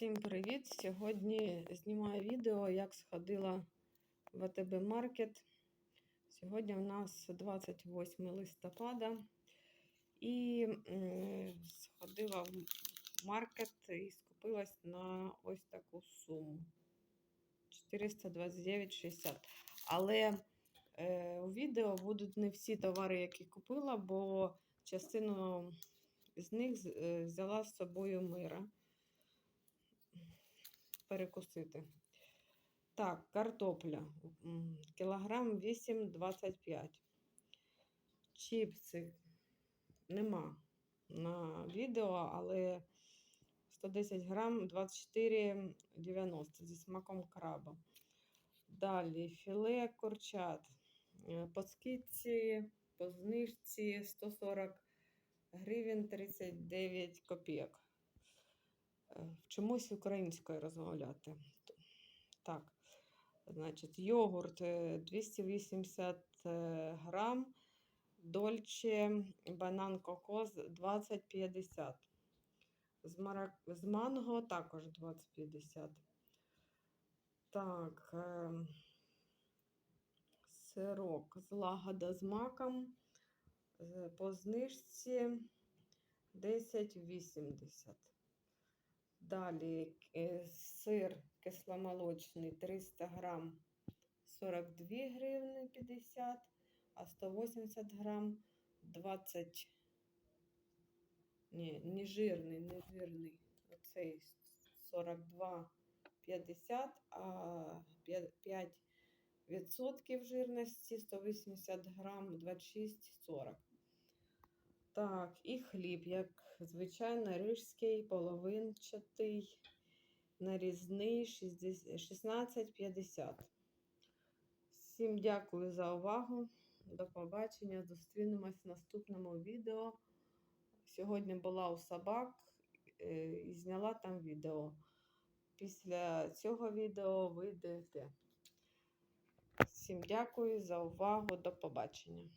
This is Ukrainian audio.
Всім привіт! Сьогодні знімаю відео, як сходила в АТБ Маркет. Сьогодні у нас 28 листопада. І сходила в маркет і скупилась на ось таку суму 429,60. Але е, у відео будуть не всі товари, які купила, бо частину з них е, взяла з собою мира перекусити. Так, картопля. Кілограм 8,25. Чіпси нема на відео, але 110 грам 24,90 зі смаком краба. Далі філе курчат. Е, По скидці, по знижці 140 гривень 39 копійок. Е, Чомусь українською розмовляти. Так, значить, йогурт е, 280 е, грам, дольче, банан кокос 20,50. З, мара... з манго також 20,50. Так, е... сирок злагода з маком е, по знижці 10,80. Далі сир кисломолочний 300 грам 42 гривни 50, а 180 грам 20. Ні, не жирний, не жирний. Оцей 42,50, а 5 відсотків жирності 180 грам 26,40. Так, і хліб, як звичайно, рижський, половинчатий, нарізний 16,50. Всім дякую за увагу. До побачення. Зустрінемось в наступному відео. Сьогодні була у собак е, і зняла там відео. Після цього відео вийде те. Всім дякую за увагу. До побачення.